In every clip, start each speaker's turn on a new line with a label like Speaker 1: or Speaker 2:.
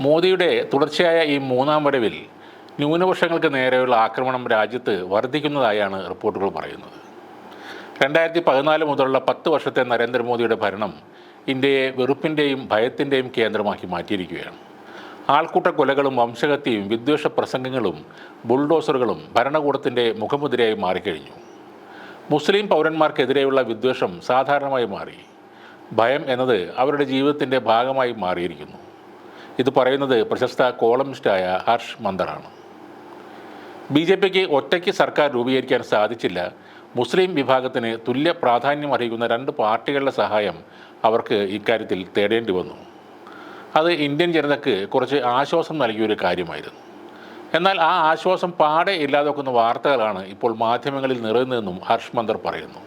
Speaker 1: മോദിയുടെ തുടർച്ചയായ ഈ മൂന്നാം വരവിൽ ന്യൂനപക്ഷങ്ങൾക്ക് നേരെയുള്ള ആക്രമണം രാജ്യത്ത് വർദ്ധിക്കുന്നതായാണ് റിപ്പോർട്ടുകൾ പറയുന്നത്. രണ്ടായിരത്തി പതിനാല് മുതലുള്ള പത്ത് വർഷത്തെ നരേന്ദ്രമോദിയുടെ ഭരണം ഇന്ത്യയെ വെറുപ്പിന്റെയും ഭയത്തിന്റെയും കേന്ദ്രമാക്കി മാറ്റിയിരിക്കുകയാണ്. ആൾക്കൂട്ട കൊലകളും വംശഹത്യയും വിദ്വേഷ പ്രസംഗങ്ങളും ബുൾഡോസറുകളും ഭരണകൂടത്തിന്റെ മുഖമുദ്രയായി മാറിക്കഴിഞ്ഞു. മുസ്ലിം പൗരന്മാർക്കെതിരെയുള്ള വിദ്വേഷം സാധാരണമായി മാറി. ഭയം എന്നത് അവരുടെ ജീവിതത്തിന്റെ ഭാഗമായി മാറിയിരിക്കുന്നു. ഇത് പറയുന്നത് പ്രശസ്ത കോളമിസ്റ്റായ ഹർഷ് മന്ദറാണ്. ബി ജെ പിക്ക് ഒറ്റയ്ക്ക് സർക്കാർ രൂപീകരിക്കാൻ സാധിച്ചില്ല. മുസ്ലിം വിഭാഗത്തിന് തുല്യ പ്രാധാന്യം അറിയിക്കുന്ന രണ്ട് പാർട്ടികളുടെ സഹായം അവർക്ക് ഇക്കാര്യത്തിൽ തേടേണ്ടി വന്നു. അത് ഇന്ത്യൻ ജനതയ്ക്ക് കുറച്ച് ആശ്വാസം നൽകിയൊരു കാര്യമായിരുന്നു. എന്നാൽ ആ ആശ്വാസം പാടെ ഇല്ലാതാക്കുന്ന വാർത്തകളാണ് ഇപ്പോൾ മാധ്യമങ്ങളിൽ നിറയുന്നതെന്നും ഹർഷ് മന്ദർ പറയുന്നു.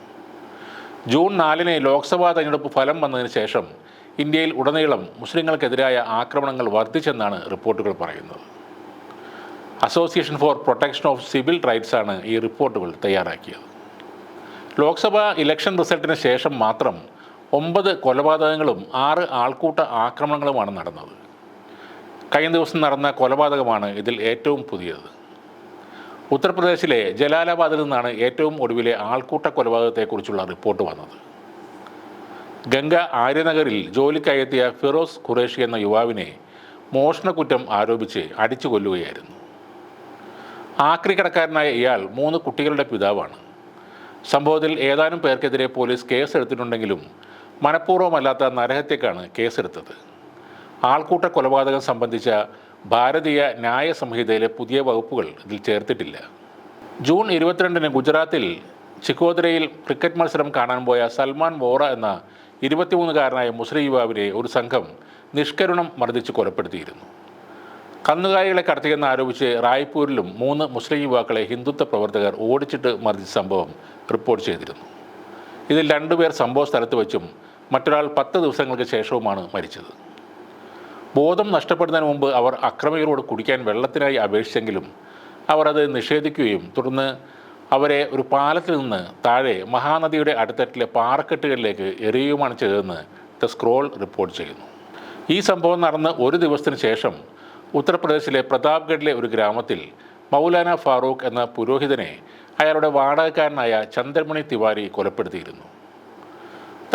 Speaker 1: ജൂൺ നാലിന് ലോക്സഭാ തെരഞ്ഞെടുപ്പ് ഫലം വന്നതിന് ശേഷം ഇന്ത്യയിൽ ഉടനീളം മുസ്ലിങ്ങൾക്കെതിരായ ആക്രമണങ്ങൾ വർദ്ധിച്ചെന്നാണ് റിപ്പോർട്ടുകൾ പറയുന്നത്. Association for protection of civil rights ആണ് ഈ റിപ്പോർട്ടുകൾ തയ്യാറാക്കിയത്. ലോക്സഭാ ഇലക്ഷൻ റിസൾട്ടിന് ശേഷം മാത്രം ഒമ്പത് കൊലപാതകങ്ങളും ആറ് ആൾക്കൂട്ട ആക്രമണങ്ങളുമാണ് നടന്നത്. കഴിഞ്ഞ ദിവസം നടന്ന കൊലപാതകമാണ് ഇതിൽ ഏറ്റവും പുതിയത്. ഉത്തർപ്രദേശിലെ ജലാലാബാദിൽ നിന്നാണ് ഏറ്റവും ഒടുവിലെ ആൾക്കൂട്ട കൊലപാതകത്തെക്കുറിച്ചുള്ള റിപ്പോർട്ട് വന്നത്. ഗംഗ ആര്യനഗറിൽ ജോലിക്കയത്തിയ ഫിറോസ് ഖുറേഷി എന്ന യുവാവിനെ മോഷണക്കുറ്റം ആരോപിച്ച് അടിച്ചു കൊല്ലുകയായിരുന്നു ആക്രിക്കടക്കാരനായ ഇയാൾ മൂന്ന് കുട്ടികളുടെ പിതാവാണ്. സംഭവത്തിൽ ഏതാനും പേർക്കെതിരെ പോലീസ് കേസെടുത്തിട്ടുണ്ടെങ്കിലും മനഃപൂർവമല്ലാത്ത നരഹത്യക്കാണ് കേസെടുത്തത്. ആൾക്കൂട്ട കൊലപാതകം സംബന്ധിച്ച ഭാരതീയ ന്യായ സംഹിതയിലെ പുതിയ വകുപ്പുകൾ ഇതിൽ ചേർത്തിട്ടില്ല. ജൂൺ ഇരുപത്തിരണ്ടിന് ഗുജറാത്തിൽ ചിക്കോദരയിൽ ക്രിക്കറ്റ് മത്സരം കാണാൻ പോയ സൽമാൻ വോറ എന്ന ഇരുപത്തിമൂന്നുകാരനായ മുസ്ലിം യുവാവിനെ ഒരു സംഘം നിഷ്കരുണം മർദ്ദിച്ച് കൊലപ്പെടുത്തിയിരുന്നു. കന്നുകാലികളെ കടത്തിയെന്ന് ആരോപിച്ച് റായ്പൂരിലും മൂന്ന് മുസ്ലിം യുവാക്കളെ ഹിന്ദുത്വ പ്രവർത്തകർ ഓടിച്ചിട്ട് മർദ്ദിച്ച സംഭവം റിപ്പോർട്ട് ചെയ്തിരുന്നു. ഇതിൽ രണ്ടുപേർ സംഭവ സ്ഥലത്ത് വെച്ചും മറ്റൊരാൾ പത്ത് ദിവസങ്ങൾക്ക് ശേഷവുമാണ് മരിച്ചത്. ബോധം നഷ്ടപ്പെടുന്നതിന് മുമ്പ് അവർ അക്രമികളോട് കുടിക്കാൻ വെള്ളത്തിനായി അപേക്ഷിച്ചെങ്കിലും അവർ അത് നിഷേധിക്കുകയും തുടർന്ന് അവരെ ഒരു പാലത്തിൽ നിന്ന് താഴെ മഹാനദിയുടെ അടുത്തട്ടിലെ പാറക്കെട്ടുകളിലേക്ക് എറിയുകയുമാണ് ചെയ്തതെന്ന് ദ സ്ക്രോൾ റിപ്പോർട്ട് ചെയ്യുന്നു. ഈ സംഭവം നടന്ന് ഒരു ദിവസത്തിന് ശേഷം ഉത്തർപ്രദേശിലെ പ്രതാപ്ഗഡിലെ ഒരു ഗ്രാമത്തിൽ മൗലാന ഫാറൂഖ് എന്ന പുരോഹിതനെ അയാളുടെ വാടകക്കാരനായ ചന്ദ്രമണി തിവാരി കൊലപ്പെടുത്തിയിരുന്നു.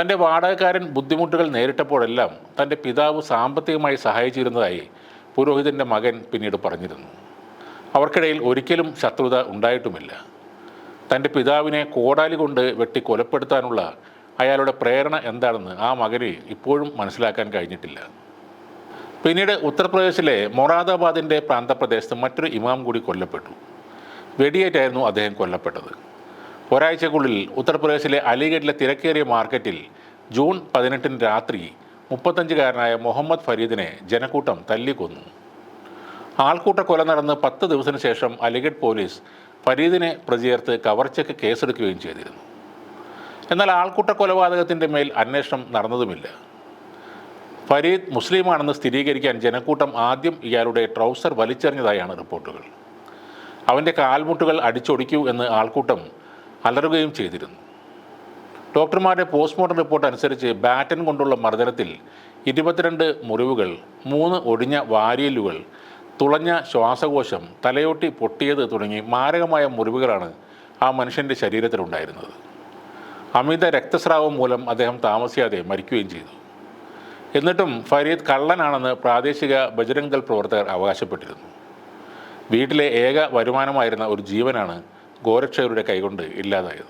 Speaker 1: തന്റെ വാടകക്കാരൻ ബുദ്ധിമുട്ടുകൾ നേരിട്ടപ്പോഴെല്ലാം തന്റെ പിതാവ് സാമ്പത്തികമായി സഹായിച്ചിരുന്നതായി പുരോഹിതന്റെ മകൻ പിന്നീട് പറഞ്ഞിരുന്നു. അവർക്കിടയിൽ ഒരിക്കലും ശത്രുത ഉണ്ടായിട്ടുമില്ല. തന്റെ പിതാവിനെ കോടാലി കൊണ്ട് വെട്ടി കൊലപ്പെടുത്താനുള്ള അയാളുടെ പ്രേരണ എന്താണെന്ന് ആ മകന് ഇപ്പോഴും മനസ്സിലാക്കാൻ കഴിഞ്ഞിട്ടില്ല. പിന്നീട് ഉത്തർപ്രദേശിലെ മൊറാദാബാദിന്റെ പ്രാന്തപ്രദേശത്ത് മറ്റൊരു ഇമാം കൂടി കൊല്ലപ്പെട്ടു. വെടിയേറ്റായിരുന്നു അദ്ദേഹം കൊല്ലപ്പെട്ടത്. ഒരാഴ്ചക്കുള്ളിൽ ഉത്തർപ്രദേശിലെ അലിഗഡിലെ തിരക്കേറിയ മാർക്കറ്റിൽ ജൂൺ പതിനെട്ടിന് രാത്രി മുപ്പത്തഞ്ചുകാരനായ മുഹമ്മദ് ഫരീദിനെ ജനക്കൂട്ടം തല്ലിക്കൊന്നു. ആൾക്കൂട്ട കൊല നടന്ന് പത്ത് ദിവസത്തിന് ശേഷം അലിഗഡ് പോലീസ് ഫരീദിനെ പ്രതിചേർത്ത് കവർച്ചയ്ക്ക് കേസെടുക്കുകയും ചെയ്തിരുന്നു. എന്നാൽ ആൾക്കൂട്ട കൊലപാതകത്തിന്റെ മേൽ അന്വേഷണം നടന്നതുമില്ല. ഫരീദ് മുസ്ലിമാണെന്ന് സ്ഥിരീകരിക്കാൻ ജനക്കൂട്ടം ആദ്യം ഇയാളുടെ ട്രൗസർ വലിച്ചെറിഞ്ഞതായാണ് റിപ്പോർട്ടുകൾ. അവന്റെ കാൽമുട്ടുകൾ അടിച്ചൊടിക്കൂ എന്ന് ആൾക്കൂട്ടം അലറുകയും ചെയ്തിരുന്നു. ഡോക്ടർമാരുടെ പോസ്റ്റ്മോർട്ടം റിപ്പോർട്ട് അനുസരിച്ച് ബാറ്റൻ കൊണ്ടുള്ള മർദ്ദനത്തിൽ ഇരുപത്തിരണ്ട് മുറിവുകൾ മൂന്ന് ഒടിഞ്ഞ വാരിയലുകൾ തുളഞ്ഞ ശ്വാസകോശം തലയോട്ടി പൊട്ടിയത് തുടങ്ങി മാരകമായ മുറിവുകളാണ് ആ മനുഷ്യന്റെ ശരീരത്തിലുണ്ടായിരുന്നത്. അമിത രക്തസ്രാവം മൂലം അദ്ദേഹം താമസിയാതെ മരിക്കുകയും ചെയ്തു. എന്നിട്ടും ഫരീദ് കള്ളനാണെന്ന് പ്രാദേശിക ബജരംഗ് ദൾ പ്രവർത്തകർ അവകാശപ്പെട്ടിരുന്നു. വീട്ടിലെ ഏക വരുമാനമായിരുന്ന ഒരു ജീവനാണ് ഗോരക്ഷകരുടെ കൈകൊണ്ട് ഇല്ലാതായത്.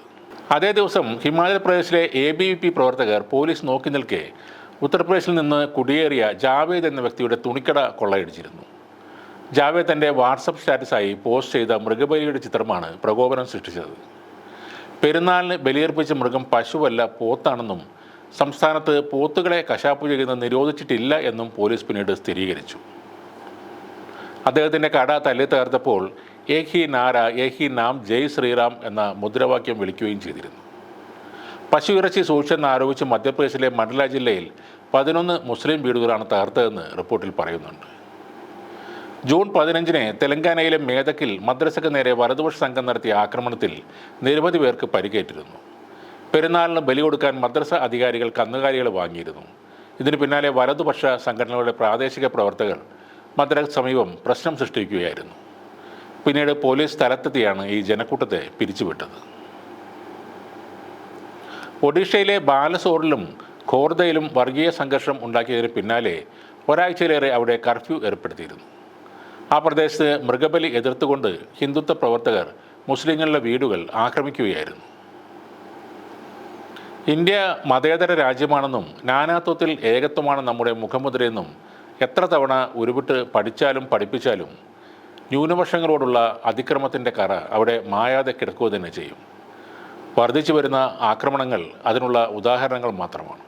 Speaker 1: അതേ ദിവസം ഹിമാചൽ പ്രദേശിലെ എ ബി വി പി പ്രവർത്തകർ പോലീസ് നോക്കി നിൽക്കെ ഉത്തർപ്രദേശിൽ നിന്ന് കുടിയേറിയ ജാവേദ് എന്ന വ്യക്തിയുടെ തുണിക്കട കൊള്ളയടിച്ചിരുന്നു. ജാവേദ് തന്റെ വാട്സപ്പ് സ്റ്റാറ്റസായി പോസ്റ്റ് ചെയ്ത മൃഗബലിയുടെ ചിത്രമാണ് പ്രകോപനം സൃഷ്ടിച്ചത്. പെരുന്നാളിന് ബലിയർപ്പിച്ച മൃഗം പശുവല്ല പോത്താണെന്നും സംസ്ഥാനത്ത് പോത്തുകളെ കശാപ്പ് ചെയ്യുന്നത് നിരോധിച്ചിട്ടില്ല എന്നും പോലീസ് പിന്നീട് സ്ഥിരീകരിച്ചു. അദ്ദേഹത്തിന്റെ കട തല്ലി തകർത്തപ്പോൾ ഏഹി നാര ഏഹി നാം ജയ് ശ്രീറാം എന്ന മുദ്രാവാക്യം വിളിക്കുകയും ചെയ്തിരുന്നു. പശു ഇറച്ചി സൂക്ഷിച്ചെന്നാരോപിച്ച് മധ്യപ്രദേശിലെ മണ്ഡല ജില്ലയിൽ പതിനൊന്ന് മുസ്ലിം വീടുകളാണ് തകർത്തതെന്ന് റിപ്പോർട്ടിൽ പറയുന്നുണ്ട്. ജൂൺ പതിനഞ്ചിന് തെലങ്കാനയിലെ മേധക്കിൽ മദ്രസയ്ക്ക് നേരെ വലതുപക്ഷ സംഘം നടത്തിയ ആക്രമണത്തിൽ നിരവധി പേർക്ക് പരിക്കേറ്റിരുന്നു. പെരുന്നാളിന് ബലി കൊടുക്കാൻ മദ്രസ അധികാരികൾ കന്നുകാലികൾ വാങ്ങിയിരുന്നു. ഇതിന് പിന്നാലെ വലതുപക്ഷ സംഘടനകളുടെ പ്രാദേശിക പ്രവർത്തകർ മദ്രസ സമീപം പ്രശ്നം സൃഷ്ടിക്കുകയായിരുന്നു. പിന്നീട് പോലീസ് സ്ഥലത്തെത്തിയാണ് ഈ ജനക്കൂട്ടത്തെ പിരിച്ചുവിട്ടത്. ഒഡീഷയിലെ ബാലസോറിലും ഖോർദയിലും വർഗീയ സംഘർഷം ഉണ്ടാക്കിയതിന് പിന്നാലെ ഒരാഴ്ചയിലേറെ അവിടെ കർഫ്യൂ ഏർപ്പെടുത്തിയിരുന്നു. ആ പ്രദേശത്ത് മൃഗബലി എതിർത്തുകൊണ്ട് ഹിന്ദുത്വ പ്രവർത്തകർ മുസ്ലിങ്ങളുടെ വീടുകൾ ആക്രമിക്കുകയായിരുന്നു. ഇന്ത്യ മതേതര രാജ്യമാണെന്നും നാനാത്വത്തിൽ ഏകത്വമാണ് നമ്മുടെ മുഖമുദ്രയെന്നും എത്ര തവണ ഉരുവിട്ട് പഠിച്ചാലും പഠിപ്പിച്ചാലും ന്യൂനപക്ഷങ്ങളോടുള്ള അതിക്രമത്തിന്റെ കറ അവിടെ മായാതെ കിടക്കുക തന്നെ ചെയ്യും. വർദ്ധിച്ചു വരുന്ന ആക്രമണങ്ങൾ അതിനുള്ള ഉദാഹരണങ്ങൾ മാത്രമാണ്.